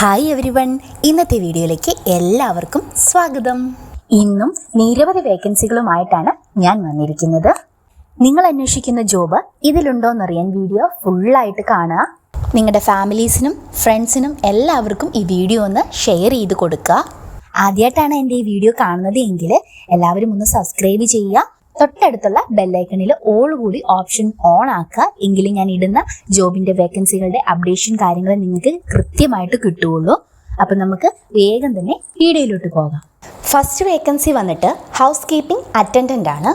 Hi every one ഇന്നത്തെ വീഡിയോയിലേക്ക് എല്ലാവർക്കും സ്വാഗതം. ഇന്നും നിരവധി വേക്കൻസികളുമായിട്ടാണ് ഞാൻ വന്നിരിക്കുന്നത്. നിങ്ങൾ അന്വേഷിക്കുന്ന ജോബ് ഇതിലുണ്ടോയെന്നറിയാൻ വീഡിയോ ഫുള്ളായിട്ട് കാണുക. നിങ്ങളുടെ ഫാമിലീസിനും ഫ്രണ്ട്സിനും എല്ലാവർക്കും ഈ വീഡിയോ ഒന്ന് ഷെയർ ചെയ്ത് കൊടുക്കുക. ആദ്യമായിട്ടാണ് എന്റെ ഈ വീഡിയോ കാണുന്നത് എങ്കിൽ എല്ലാവരും ഒന്ന് സബ്സ്ക്രൈബ് ചെയ്യുക. തൊട്ടടുത്തുള്ള ബെല്ലൈക്കണിൽ ഓൾ കൂടി ഓപ്ഷൻ ഓൺ ആക്കുക. എങ്കിലും ഞാൻ ഇടുന്ന ജോബിന്റെ വേക്കൻസികളുടെ അപ്ഡേഷൻ കാര്യങ്ങൾ നിങ്ങൾക്ക് കൃത്യമായിട്ട് കിട്ടുകയുള്ളൂ. അപ്പം നമുക്ക് വേഗം തന്നെ വീഡിയോയിലോട്ട് പോകാം. ഫസ്റ്റ് വേക്കൻസി വന്നിട്ട് ഹൗസ് കീപ്പിംഗ് അറ്റൻഡന്റ് ആണ്.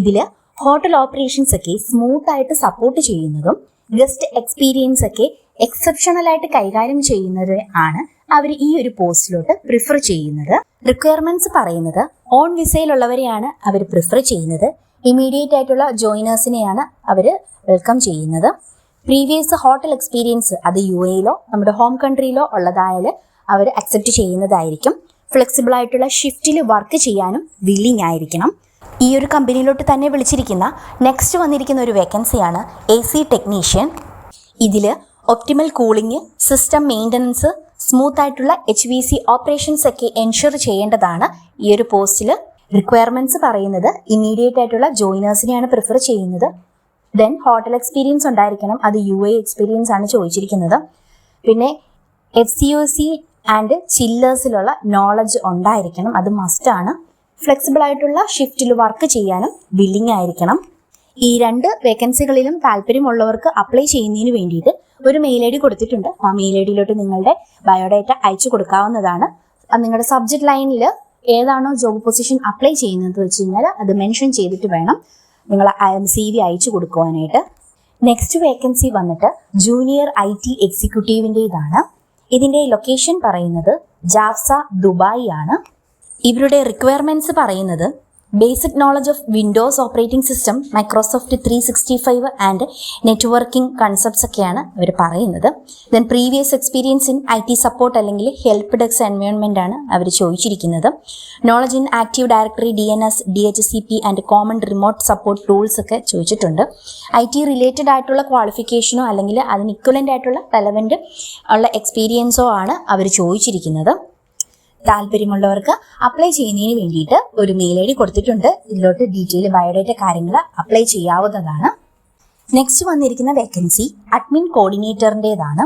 ഇതിൽ ഹോട്ടൽ ഓപ്പറേഷൻസ് ഒക്കെ സ്മൂത്ത് ആയിട്ട് സപ്പോർട്ട് ചെയ്യുന്നതും ഗസ്റ്റ് എക്സ്പീരിയൻസ് ഒക്കെ എക്സെപ്ഷണൽ ആയിട്ട് കൈകാര്യം ചെയ്യുന്നത് ആണ്. അവർ ഈ ഒരു പോസ്റ്റിലോട്ട് പ്രിഫർ ചെയ്യുന്നത്. റിക്വയർമെന്റ്സ് പറയുന്നത് ഓൺ വിസയിലുള്ളവരെയാണ് അവർ പ്രിഫർ ചെയ്യുന്നത്. ഇമീഡിയറ്റ് ആയിട്ടുള്ള ജോയിനേഴ്സിനെയാണ് അവർ വെൽക്കം ചെയ്യുന്നത്. പ്രീവിയസ് ഹോട്ടൽ എക്സ്പീരിയൻസ് അത് യു എയിലോ നമ്മുടെ ഹോം കൺട്രിയിലോ ഉള്ളതായാൽ അവർ അക്സെപ്റ്റ് ചെയ്യുന്നതായിരിക്കും. ഫ്ലെക്സിബിൾ ആയിട്ടുള്ള ഷിഫ്റ്റിൽ വർക്ക് ചെയ്യാനും വില്ലിംഗ് ആയിരിക്കണം. ഈ ഒരു കമ്പനിയിലോട്ട് തന്നെ വിളിച്ചിരിക്കുന്ന നെക്സ്റ്റ് വന്നിരിക്കുന്ന ഒരു വേക്കൻസിയാണ് എ സി ടെക്നീഷ്യൻ ഇതിൽ optimal cooling system maintenance smooth ആയിട്ടുള്ള എച്ച് വി സി ഓപ്പറേഷൻസ് ഒക്കെ എൻഷുർ ചെയ്യേണ്ടതാണ്. ഈ ഒരു പോസ്റ്റിൽ റിക്വയർമെന്റ്സ് പറയുന്നത് ഇമ്മീഡിയറ്റ് ആയിട്ടുള്ള ജോയിനേഴ്സിനെയാണ് പ്രിഫർ ചെയ്യുന്നത്. ദെൻ ഹോട്ടൽ എക്സ്പീരിയൻസ് ഉണ്ടായിരിക്കണം. അത് യു എ എക്സ്പീരിയൻസ് ആണ് ചോദിച്ചിരിക്കുന്നത്. പിന്നെ F C O C and ചില്ലേഴ്സിലുള്ള knowledge ഉണ്ടായിരിക്കണം. അത് മസ്റ്റ് ആണ്. ഫ്ലെക്സിബിൾ ആയിട്ടുള്ള ഷിഫ്റ്റിൽ വർക്ക് ചെയ്യാനും ബില്ലിംഗ് ആയിരിക്കണം. ഈ രണ്ട് വേക്കൻസികളിലും താല്പര്യമുള്ളവർക്ക് അപ്ലൈ ചെയ്യുന്നതിന് വേണ്ടിയിട്ട് ഒരു മെയിൽ ഐ ഡി കൊടുത്തിട്ടുണ്ട്. ആ മെയിൽ ഐ ഡിയിലോട്ട് നിങ്ങളുടെ ബയോഡേറ്റ അയച്ചു കൊടുക്കാവുന്നതാണ്. നിങ്ങളുടെ സബ്ജക്ട് ലൈനിൽ ഏതാണോ ജോബ് പൊസിഷൻ അപ്ലൈ ചെയ്യുന്നത് വെച്ച് കഴിഞ്ഞാൽ അത് മെൻഷൻ ചെയ്തിട്ട് വേണം നിങ്ങൾ സി വി അയച്ചു കൊടുക്കുവാനായിട്ട്. നെക്സ്റ്റ് വേക്കൻസി വന്നിട്ട് ജൂനിയർ ഐ ടി എക്സിക്യൂട്ടീവിന്റെതാണ് ഇതിന്റെ ലൊക്കേഷൻ പറയുന്നത് ജാഫ്സ ദുബായി ആണ് ഇവരുടെ റിക്വയർമെന്റ്സ് പറയുന്നത് basic knowledge of Windows operating system Microsoft three sixty five and networking concepts ഒക്കെയാണ് അവർ പറയുന്നത്. Then previous experience in I T support അല്ലെങ്കിൽ ഹെൽപ്പ് ഡെസ്ക് എൻവയോൺമെന്റ് ആണ് അവർ ചോദിച്ചിരിക്കുന്നത്. Knowledge in active directory D N S D H C P and common remote support tools ഒക്കെ ചോദിച്ചിട്ടുണ്ട്. I T related ആയിട്ടുള്ള ക്വാളിഫിക്കേഷനോ അല്ലെങ്കിൽ അതിന് ഇക്വലന്റ് ആയിട്ടുള്ള റെലവന്റ് ഉള്ള എക്സ്പീരിയൻസോ ആണ് അവർ ചോദിച്ചിരിക്കുന്നത്. താല്പര്യമുള്ളവർക്ക് അപ്ലൈ ചെയ്യുന്നതിന് വേണ്ടിയിട്ട് ഒരു മെയിൽ ഐ ഡി കൊടുത്തിട്ടുണ്ട്. ഇതിലോട്ട് ഡീറ്റെയിൽ ബയോഡേറ്റ കാര്യങ്ങൾ അപ്ലൈ ചെയ്യാവുന്നതാണ്. നെക്സ്റ്റ് വന്നിരിക്കുന്ന വേക്കൻസി അഡ്മിൻ കോർഡിനേറ്ററിന്റെതാണ്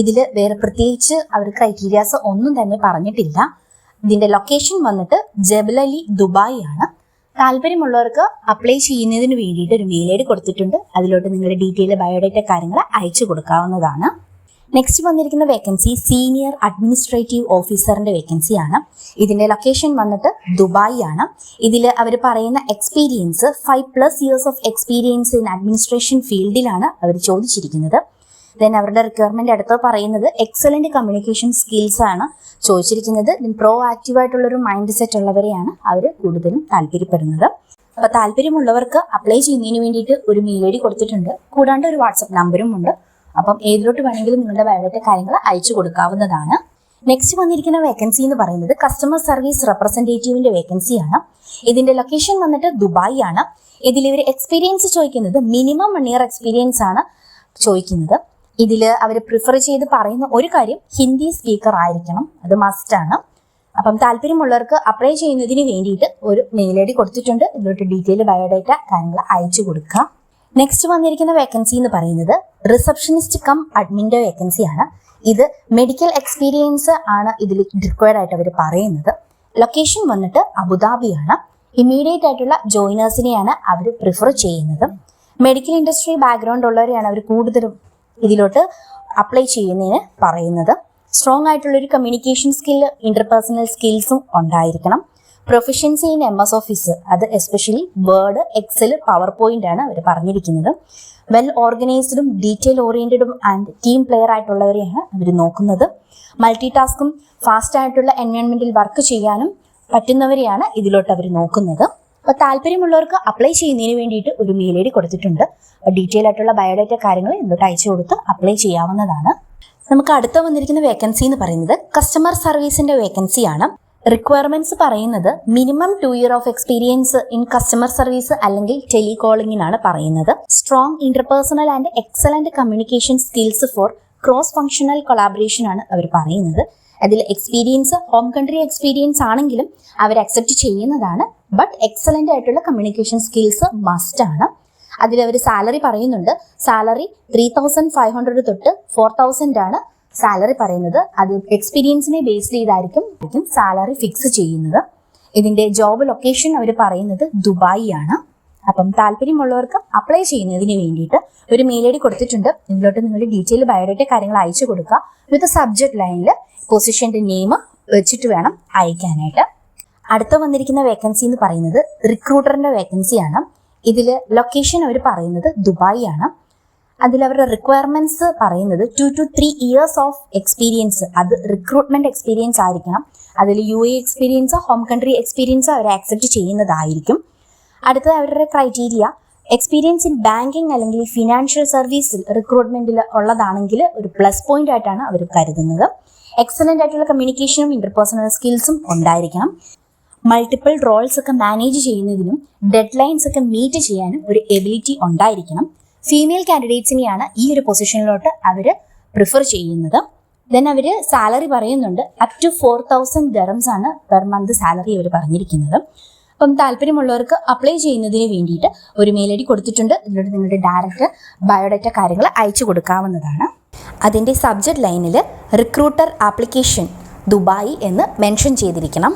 ഇതിൽ വേറെ പ്രത്യേകിച്ച് അവർ ക്രൈറ്റീരിയാസ് ഒന്നും തന്നെ പറഞ്ഞിട്ടില്ല. ഇതിന്റെ ലൊക്കേഷൻ വന്നിട്ട് ജബലലി ദുബായ് ആണ്. താല്പര്യമുള്ളവർക്ക് അപ്ലൈ ചെയ്യുന്നതിന് വേണ്ടിയിട്ട് ഒരു മെയിൽ ഐ ഡി കൊടുത്തിട്ടുണ്ട്. അതിലോട്ട് നിങ്ങളുടെ ഡീറ്റെയിൽ ബയോഡേറ്റ കാര്യങ്ങൾ അയച്ചു കൊടുക്കാവുന്നതാണ്. നെക്സ്റ്റ് വന്നിരിക്കുന്ന വേക്കൻസി സീനിയർ അഡ്മിനിസ്ട്രേറ്റീവ് ഓഫീസറിന്റെ വേക്കൻസി ആണ്. ഇതിന്റെ ലൊക്കേഷൻ വന്നിട്ട് ദുബായ് ആണ്. ഇതിൽ അവർ പറയുന്ന experience five plus years of experience in administration ഫീൽഡിലാണ് അവർ ചോദിച്ചിരിക്കുന്നത്. ദെൻ അവരുടെ റിക്വയർമെന്റ് അടുത്ത് പറയുന്നത് എക്സലന്റ് കമ്മ്യൂണിക്കേഷൻ സ്കിൽസ് ആണ് ചോദിച്ചിരിക്കുന്നത്. പ്രോ ആക്റ്റീവായിട്ടുള്ള ഒരു മൈൻഡ് സെറ്റ് ഉള്ളവരെയാണ് അവർ കൂടുതലും താല്പര്യപ്പെടുന്നത്. അപ്പൊ താല്പര്യമുള്ളവർക്ക് അപ്ലൈ ചെയ്യുന്നതിന് വേണ്ടിയിട്ട് ഒരു മെയിൽ ഐ ഡി കൊടുത്തിട്ടുണ്ട്. കൂടാണ്ട് ഒരു വാട്സപ്പ് നമ്പറും ഉണ്ട്. അപ്പം ഏതിലോട്ട് വേണമെങ്കിലും നിങ്ങളുടെ ബയോഡേറ്റ കാര്യങ്ങൾ അയച്ചു കൊടുക്കാവുന്നതാണ്. നെക്സ്റ്റ് വന്നിരിക്കുന്ന വേക്കൻസി എന്ന് പറയുന്നത് കസ്റ്റമർ സർവീസ് റെപ്രസെന്റേറ്റീവിന്റെ വേക്കൻസിയാണ് ഇതിന്റെ ലൊക്കേഷൻ വന്നിട്ട് ദുബായ് ആണ്. ഇതിൽ ഇവർ എക്സ്പീരിയൻസ് ചോദിക്കുന്നത് മിനിമം വൺ ഇയർ എക്സ്പീരിയൻസ് ആണ് ചോദിക്കുന്നത്. ഇതിൽ അവർ പ്രിഫർ ചെയ്ത് പറയുന്ന ഒരു കാര്യം ഹിന്ദി സ്പീക്കർ ആയിരിക്കണം. അത് മസ്റ്റ് ആണ്. അപ്പം താല്പര്യമുള്ളവർക്ക് അപ്ലൈ ചെയ്യുന്നതിന് വേണ്ടിയിട്ട് ഒരു മെയിൽ ഐ ഡി കൊടുത്തിട്ടുണ്ട്. ഇതിലോട്ട് ഡീറ്റെയിൽ ബയോഡേറ്റ കാര്യങ്ങൾ അയച്ചു കൊടുക്കുക നെക്സ്റ്റ് വന്നിരിക്കുന്ന വേക്കൻസി എന്ന് പറയുന്നത് റിസപ്ഷനിസ്റ്റ് കം അഡ്മിന്റെ വേക്കൻസിയാണ് ഇത് മെഡിക്കൽ എക്സ്പീരിയൻസ് ആണ് ഇതിൽ റിക്വയർഡ് ആയിട്ട് അവർ പറയുന്നത്. ലൊക്കേഷൻ വന്നിട്ട് അബുദാബിയാണ്. ഇമ്മീഡിയറ്റ് ആയിട്ടുള്ള ജോയിനേഴ്സിനെയാണ് അവർ പ്രിഫർ ചെയ്യുന്നത്. മെഡിക്കൽ ഇൻഡസ്ട്രി ബാക്ക്ഗ്രൗണ്ട് ഉള്ളവരെയാണ് അവർ കൂടുതലും ഇതിലോട്ട് അപ്ലൈ ചെയ്യുന്നതിന് പറയുന്നത്. സ്ട്രോങ് ആയിട്ടുള്ളൊരു കമ്മ്യൂണിക്കേഷൻ സ്കില്ല് ഇന്റർപേഴ്സണൽ സ്കിൽസും ഉണ്ടായിരിക്കണം. Proficiency in M S office അത് especially word excel power point ആണ് അവർ പറഞ്ഞിരിക്കുന്നത്. വെൽ ഓർഗനൈസ്ഡും ഡീറ്റെയിൽ ഓറിയന്റഡും ആൻഡ് ടീം പ്ലെയർ ആയിട്ടുള്ളവരെയാണ് അവർ നോക്കുന്നത്. മൾട്ടി ടാസ്കും ഫാസ്റ്റ് ആയിട്ടുള്ള എൻവയോൺമെന്റിൽ വർക്ക് ചെയ്യാനും പറ്റുന്നവരെയാണ് ഇതിലോട്ട് അവർ നോക്കുന്നത്. അപ്പോൾ താല്പര്യമുള്ളവർക്ക് അപ്ലൈ ചെയ്യുന്നതിന് വേണ്ടിയിട്ട് ഒരു മെയിൽ ഐ ഡി കൊടുത്തിട്ടുണ്ട്. ഡീറ്റെയിൽ ആയിട്ടുള്ള ബയോഡേറ്റ കാര്യങ്ങൾ ഇതിലോട്ട് അയച്ചു കൊടുത്ത് അപ്ലൈ ചെയ്യാവുന്നതാണ്. നമുക്ക് അടുത്ത വന്നിരിക്കുന്ന വേക്കൻസി എന്ന് പറയുന്നത് കസ്റ്റമർ സർവീസിന്റെ വേക്കൻസിയാണ് റിക്വയർമെന്റ്സ് പറയുന്നത് minimum two year of experience in customer service അല്ലെങ്കിൽ ടെലികോളിംഗിനാണ് പറയുന്നത്. Strong interpersonal and excellent communication skills for cross functional collaboration ആണ് അവർ പറയുന്നത്. അതിൽ എക്സ്പീരിയൻസ് ഹോം കൺട്രി എക്സ്പീരിയൻസ് ആണെങ്കിലും അവർ അക്സെപ്റ്റ് ചെയ്യുന്നതാണ്. ബട്ട് എക്സലന്റ് ആയിട്ടുള്ള കമ്മ്യൂണിക്കേഷൻ സ്കിൽസ് മസ്റ്റ് ആണ്. അതിൽ അവർ സാലറി പറയുന്നുണ്ട്. Salary three thousand five hundred തൊട്ട് ഫോർ തൗസൻഡ് ആണ്. സാലറി പറയുന്നത് അത് എക്സ്പീരിയൻസിനെ ബേസ് ചെയ്തായിരിക്കും സാലറി ഫിക്സ് ചെയ്യുന്നത്. ഇതിന്റെ ജോബ് ലൊക്കേഷൻ അവർ പറയുന്നത് ദുബായി ആണ് അപ്പം താല്പര്യമുള്ളവർക്ക് അപ്ലൈ ചെയ്യുന്നതിന് വേണ്ടിയിട്ട് ഒരു മെയിൽ ഐ ഡി കൊടുത്തിട്ടുണ്ട്. ഇതിലോട്ട് നിങ്ങളുടെ ഡീറ്റെയിൽ ബയോഡേറ്റ കാര്യങ്ങൾ അയച്ചു കൊടുക്കുക. വിത്ത് സബ്ജക്ട് ലൈനിൽ പൊസിഷന്റെ നെയിം വെച്ചിട്ട് വേണം അയക്കാനായിട്ട്. അടുത്ത വന്നിരിക്കുന്ന വേക്കൻസി എന്ന് പറയുന്നത് റിക്രൂട്ടറിന്റെ വേക്കൻസിയാണ് ഇതിൽ ലൊക്കേഷൻ അവർ പറയുന്നത് ദുബായി ആണ് അതിൽ അവരുടെ റിക്വയർമെന്റ്സ് പറയുന്നത് two two three years of experience അത് റിക്രൂട്ട്മെന്റ് എക്സ്പീരിയൻസ് ആയിരിക്കണം. അതിൽ യു എ എക്സ്പീരിയൻസോ ഹോം കൺട്രി എക്സ്പീരിയൻസോ അവർ ആക്സെപ്റ്റ് ചെയ്യുന്നതായിരിക്കും. അടുത്തത് അവരുടെ ക്രൈറ്റീരിയ എക്സ്പീരിയൻസ് ഇൻ ബാങ്കിങ് അല്ലെങ്കിൽ ഫിനാൻഷ്യൽ സർവീസിൽ റിക്രൂട്ട്മെന്റിൽ ഉള്ളതാണെങ്കിൽ ഒരു പ്ലസ് പോയിന്റ് ആയിട്ടാണ് അവർ കരുതുന്നത്. എക്സലന്റ് ആയിട്ടുള്ള കമ്മ്യൂണിക്കേഷനും ഇന്റർപേഴ്സണൽ സ്കിൽസും ഉണ്ടായിരിക്കണം. മൾട്ടിപ്പിൾ റോൾസ് ഒക്കെ മാനേജ് ചെയ്യുന്നതിനും ഡെഡ് ലൈൻസ് ഒക്കെ മീറ്റ് ചെയ്യാനും ഒരു എബിലിറ്റി ഉണ്ടായിരിക്കണം. ഫീമെയിൽ കാൻഡിഡേറ്റ്സിനെയാണ് ഈ ഒരു പൊസിഷനിലോട്ട് അവർ പ്രിഫർ ചെയ്യുന്നത്. ദെൻ അവർ സാലറി പറയുന്നുണ്ട്. Up to four thousand dirhams ആണ് പെർ മന്ത് സാലറി അവർ പറഞ്ഞിരിക്കുന്നത്. അപ്പം താല്പര്യമുള്ളവർക്ക് അപ്ലൈ ചെയ്യുന്നതിന് വേണ്ടിയിട്ട് ഒരു മെയിൽ ഐ ഡി കൊടുത്തിട്ടുണ്ട്. ഇതിലൂടെ നിങ്ങളുടെ ഡയറക്റ്റ് ബയോഡാറ്റ കാര്യങ്ങൾ അയച്ചു കൊടുക്കാവുന്നതാണ്. അതിന്റെ സബ്ജക്ട് ലൈനിൽ റിക്രൂട്ടർ ആപ്ലിക്കേഷൻ ദുബായ് എന്ന് മെൻഷൻ ചെയ്തിരിക്കണം.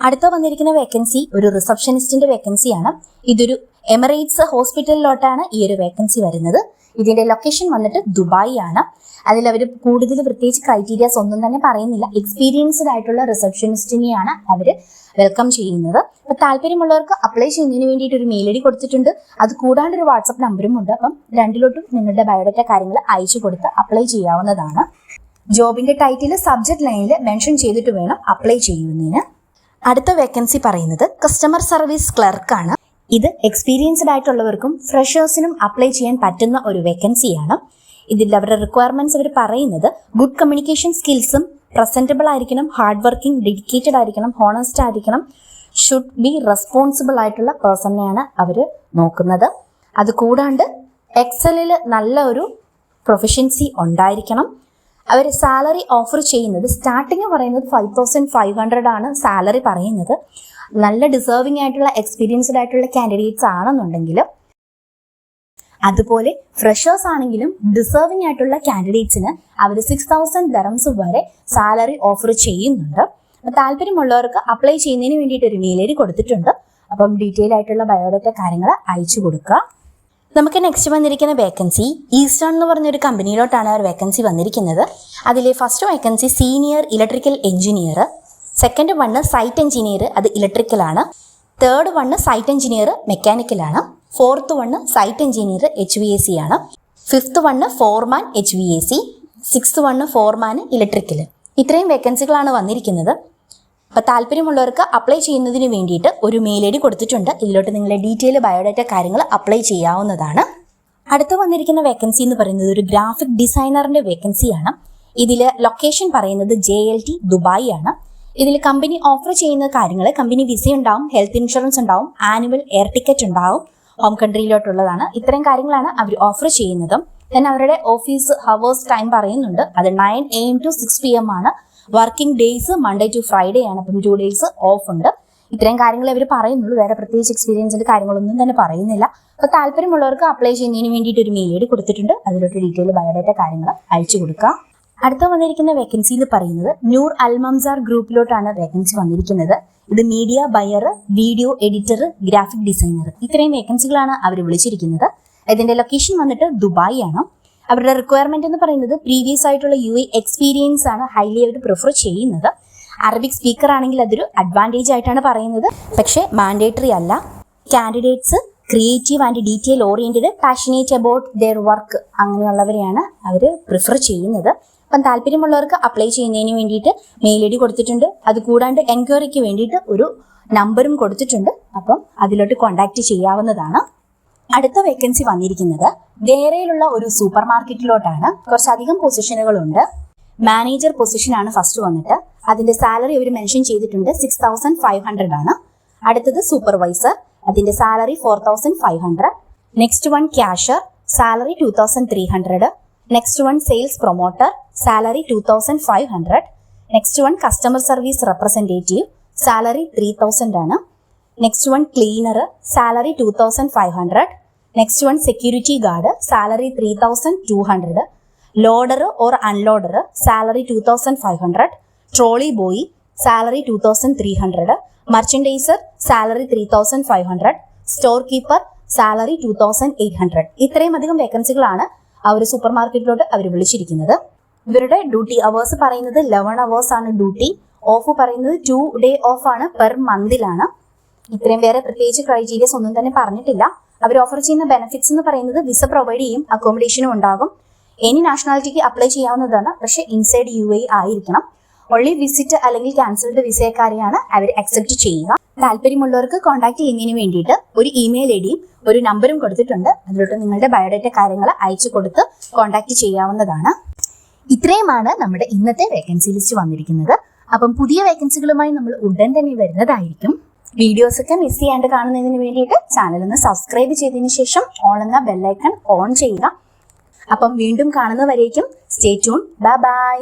അടുത്ത വന്നിരിക്കുന്ന വേക്കൻസി ഒരു റിസപ്ഷനിസ്റ്റിന്റെ വേക്കൻസിയാണ് ഇതൊരു എമിറേറ്റ്സ് ഹോസ്പിറ്റലിലോട്ടാണ് ഈ ഒരു വേക്കൻസി വരുന്നത്. ഇതിന്റെ ലൊക്കേഷൻ വന്നിട്ട് ദുബായ് ആണ് അതിൽ അവർ കൂടുതൽ പ്രത്യേകിച്ച് ക്രൈറ്റീരിയാസ് ഒന്നും തന്നെ പറയുന്നില്ല. എക്സ്പീരിയൻസ്ഡ് ആയിട്ടുള്ള റിസപ്ഷനിസ്റ്റിനെയാണ് അവർ വെൽക്കം ചെയ്യുന്നത്. അപ്പൊ താല്പര്യമുള്ളവർക്ക് അപ്ലൈ ചെയ്യുന്നതിന് വേണ്ടിയിട്ട് ഒരു മെയിൽ ഐ ഡി കൊടുത്തിട്ടുണ്ട്. അത് കൂടാണ്ട് ഒരു വാട്സപ്പ് നമ്പറും ഉണ്ട്. അപ്പം രണ്ടിലോട്ടും നിങ്ങളുടെ ബയോഡാറ്റ കാര്യങ്ങൾ അയച്ചു കൊടുത്ത് അപ്ലൈ ചെയ്യാവുന്നതാണ്. ജോബിന്റെ ടൈറ്റിൽ സബ്ജക്ട് ലൈനിൽ മെൻഷൻ ചെയ്തിട്ട് വേണം അപ്ലൈ ചെയ്യുന്നതിന്. അടുത്ത വേക്കൻസി പറയുന്നത് കസ്റ്റമർ സർവീസ് ക്ലർക്കാണ് ഇത് എക്സ്പീരിയൻസ്ഡ് ആയിട്ടുള്ളവർക്കും ഫ്രഷേഴ്സിനും അപ്ലൈ ചെയ്യാൻ പറ്റുന്ന ഒരു വേക്കൻസിയാണ് ഇതിൽ അവരുടെ റിക്വയർമെന്റ്സ് അവർ പറയുന്നത് ഗുഡ് കമ്മ്യൂണിക്കേഷൻ സ്കിൽസും പ്രസന്റബിൾ ആയിരിക്കണം ഹാർഡ് വർക്കിംഗ് ഡെഡിക്കേറ്റഡ് ആയിരിക്കണം ഹോണസ്റ്റ് ആയിരിക്കണം ഷുഡ് ബി റെസ്പോൺസിബിൾ ആയിട്ടുള്ള പേഴ്സണിനെയാണ് അവർ നോക്കുന്നത്. അത് കൂടാണ്ട് എക്സലിൽ നല്ല ഒരു പ്രൊഫഷൻസി ഉണ്ടായിരിക്കണം. അവർ സാലറി ഓഫർ ചെയ്യുന്നത് സ്റ്റാർട്ടിങ് പറയുന്നത് ഫൈവ് തൗസൻഡ് ഫൈവ് ഹൺഡ്രഡ് ആണ് സാലറി പറയുന്നത്. നല്ല ഡിസേർവിംഗ് ആയിട്ടുള്ള എക്സ്പീരിയൻസ്ഡ് ആയിട്ടുള്ള കാൻഡിഡേറ്റ്സ് ആണെന്നുണ്ടെങ്കിൽ അതുപോലെ ഫ്രഷേഴ്സ് ആണെങ്കിലും ഡിസേർവിംഗ് ആയിട്ടുള്ള കാൻഡിഡേറ്റ്സിന് അവർ സിക്സ് തൗസൻഡ് ദറംസ് വരെ സാലറി ഓഫർ ചെയ്യുന്നുണ്ട്. താല്പര്യമുള്ളവർക്ക് അപ്ലൈ ചെയ്യുന്നതിന് വേണ്ടിയിട്ട് ഒരു മെയിലേരി കൊടുത്തിട്ടുണ്ട്. അപ്പം ഡീറ്റെയിൽ ആയിട്ടുള്ള ബയോഡാറ്റ കാര്യങ്ങൾ അയച്ചു കൊടുക്കുക. നമുക്ക് നെക്സ്റ്റ് വന്നിരിക്കുന്ന വേക്കൻസി ഈസ്റ്റേൺ എന്ന് പറഞ്ഞൊരു കമ്പനിയിലോട്ടാണ് അവർ വേക്കൻസി വന്നിരിക്കുന്നത്. അതിലെ first vacancy senior electrical engineer second one site engineer അത് ഇലക്ട്രിക്കലാണ് third one site engineer മെക്കാനിക്കലാണ് fourth one site engineer H V A C ആണ്. Fifth one foreman H V A C sixth one foreman electrical ഇത്രയും വേക്കൻസികളാണ് വന്നിരിക്കുന്നത്. അപ്പോൾ താല്പര്യമുള്ളവർക്ക് apply ചെയ്യുന്നതിന് വേണ്ടിയിട്ട് ഒരു മെയിൽ ഐ ഡി കൊടുത്തിട്ടുണ്ട്. ഇതിലോട്ട് നിങ്ങളുടെ ഡീറ്റെയിൽ ബയോഡാറ്റ കാര്യങ്ങൾ അപ്ലൈ ചെയ്യാവുന്നതാണ്. അടുത്ത് വന്നിരിക്കുന്ന വേക്കൻസി എന്ന് പറയുന്നത് ഒരു ഗ്രാഫിക് ഡിസൈനറിന്റെ വേക്കൻസിയാണ് ഇതിൽ ലൊക്കേഷൻ പറയുന്നത് ജെ എൽ ടി ദുബായ് ആണ്. ഇതിൽ കമ്പനി ഓഫർ ചെയ്യുന്ന കാര്യങ്ങൾ കമ്പനി വിസ ഉണ്ടാവും ഹെൽത്ത് ഇൻഷുറൻസ് ഉണ്ടാവും ആനുവൽ എയർ ടിക്കറ്റ് ഉണ്ടാവും ഹോം കൺട്രിയിലോട്ടുള്ളതാണ് ഇത്തരം കാര്യങ്ങളാണ് അവർ ഓഫർ ചെയ്യുന്നതും. Then അവരുടെ ഓഫീസ് ഹവേഴ്സ് ടൈം പറയുന്നുണ്ട്. അത് nine A M to six P M ആണ്. Working days Monday to Friday ആണ്. അപ്പം ടു ഡേയ്സ് ഓഫ് ഉണ്ട്. ഇത്രയും കാര്യങ്ങൾ അവർ പറയുന്നുള്ളൂ. വേറെ പ്രത്യേകിച്ച് എക്സ്പീരിയൻസിന്റെ കാര്യങ്ങളൊന്നും തന്നെ പറയുന്നില്ല. അപ്പോൾ താല്പര്യമുള്ളവർക്ക് അപ്ലൈ ചെയ്യുന്നതിന് വേണ്ടിയിട്ട് ഒരു മെയിൽ ഐ കൊടുത്തിട്ടുണ്ട്. അതിലോട്ട് ഡീറ്റെയിൽ ബയോഡേറ്റ കാര്യങ്ങൾ അയച്ചു കൊടുക്കുക അടുത്ത വന്നിരിക്കുന്ന വേക്കൻസി എന്ന് പറയുന്നത് ന്യൂർ അൽമംസാർ ഗ്രൂപ്പിലോട്ടാണ് വേക്കൻസി വന്നിരിക്കുന്നത്. ഇത് media buyer video editor graphic designer ഇത്രയും വേക്കൻസികളാണ് അവർ വിളിച്ചിരിക്കുന്നത്. ഇതിന്റെ ലൊക്കേഷൻ വന്നിട്ട് ദുബായ് ആണ് അവരുടെ റിക്വയർമെന്റ് എന്ന് പറയുന്നത് പ്രീവിയസ് ആയിട്ടുള്ള യു എ എക്സ്പീരിയൻസ് ആണ് ഹൈലി അവർ പ്രിഫർ ചെയ്യുന്നത്. അറബിക് സ്പീക്കർ ആണെങ്കിൽ അതൊരു അഡ്വാന്റേജ് ആയിട്ടാണ് പറയുന്നത്. പക്ഷേ മാൻഡേറ്ററി അല്ല. Candidates creative and detail oriented passionate about their work അങ്ങനെയുള്ളവരെയാണ് അവർ പ്രിഫർ ചെയ്യുന്നത്. അപ്പം താല്പര്യമുള്ളവർക്ക് അപ്ലൈ ചെയ്യുന്നതിന് വേണ്ടിയിട്ട് മെയിൽ ഐ ഡി കൊടുത്തിട്ടുണ്ട്. അത് കൂടാണ്ട് എൻക്വയറിക്ക് വേണ്ടിയിട്ട് ഒരു നമ്പറും കൊടുത്തിട്ടുണ്ട്. അപ്പം അതിലോട്ട് കോൺടാക്റ്റ് ചെയ്യാവുന്നതാണ്. അടുത്ത വേക്കൻസി വന്നിരിക്കുന്നത് ദേരയിലുള്ള ഒരു സൂപ്പർ മാർക്കറ്റിലോട്ടാണ് കുറച്ചധികം പൊസിഷനുകൾ ഉണ്ട് മാനേജർ പൊസിഷനാണ് ഫസ്റ്റ് വന്നിട്ട്. അതിന്റെ സാലറി അവർ മെൻഷൻ ചെയ്തിട്ടുണ്ട് സിക്സ് തൗസൻഡ് ഫൈവ് ഹൺഡ്രഡ് ആണ്. അടുത്തത് സൂപ്പർവൈസർ അതിന്റെ salary four thousand five hundred next one cashier salary two thousand three hundred next one sales promoter salary two thousand five hundred next one customer service representative salary three thousand ആണ്. Next one cleaner salary two thousand five hundred next one security guard salary three thousand two hundred loader or unloader salary two thousand five hundred trolley boy salary two thousand three hundred merchandiser salary three thousand five hundred storekeeper salary two thousand eight hundred ഇത്രയും അധികം വേക്കൻസികളാണ് ആ ഒരു super മാർക്കറ്റിലോട്ട് അവർ വിളിച്ചിരിക്കുന്നത്. ഇവരുടെ duty hours പറയുന്നത് eleven hours ആണ് duty off പറയുന്നത് ടു ഡേ ഓഫ് ആണ് പെർ മന്തിലാണ് ഇത്രയും വേറെ പ്രത്യേകിച്ച് ക്രൈറ്റീരിയസ് ഒന്നും തന്നെ പറഞ്ഞിട്ടില്ല. അവർ ഓഫർ ചെയ്യുന്ന ബെനിഫിറ്റ്സ് എന്ന് പറയുന്നത് വിസ പ്രൊവൈഡ് ചെയ്യും അക്കോമഡേഷനും ഉണ്ടാകും. എനി നാഷണാലിറ്റിക്ക് അപ്ലൈ ചെയ്യാവുന്നതാണ്. പക്ഷെ ഇൻസൈഡ് യു എ ആയിരിക്കണം. ഒള്ളി വിസിറ്റ് അല്ലെങ്കിൽ ക്യാൻസൽഡ് വിസയക്കാരെയാണ് അവർ അക്സെപ്റ്റ് ചെയ്യുക. താല്പര്യമുള്ളവർക്ക് കോൺടാക്ട് ചെയ്യുന്നതിന് വേണ്ടിയിട്ട് ഒരു ഇമെയിൽ ഐ ഡിയും ഒരു നമ്പറും കൊടുത്തിട്ടുണ്ട്. അതിലോട്ട് നിങ്ങളുടെ ബയോഡേറ്റ കാര്യങ്ങൾ അയച്ചു കൊടുത്ത് കോൺടാക്ട് ചെയ്യാവുന്നതാണ്. ഇത്രയുമാണ് നമ്മുടെ ഇന്നത്തെ വേക്കൻസി ലിസ്റ്റ് വന്നിരിക്കുന്നത്. അപ്പം പുതിയ വേക്കൻസികളുമായി നമ്മൾ ഉടൻ തന്നെ വരുന്നതായിരിക്കും. വീഡിയോസ് ഒക്കെ മിസ് ചെയ്യാണ്ട് കാണുന്നതിന് വേണ്ടിയിട്ട് ചാനൽ ഒന്ന് സബ്സ്ക്രൈബ് ചെയ്തതിന് ശേഷം ഓൾ എന്ന ബെല്ലൈക്കൺ ഓൺ ചെയ്യുക. അപ്പം വീണ്ടും കാണുന്നവരേക്കും സ്റ്റേ ട്യൂൺ ബൈ ബൈ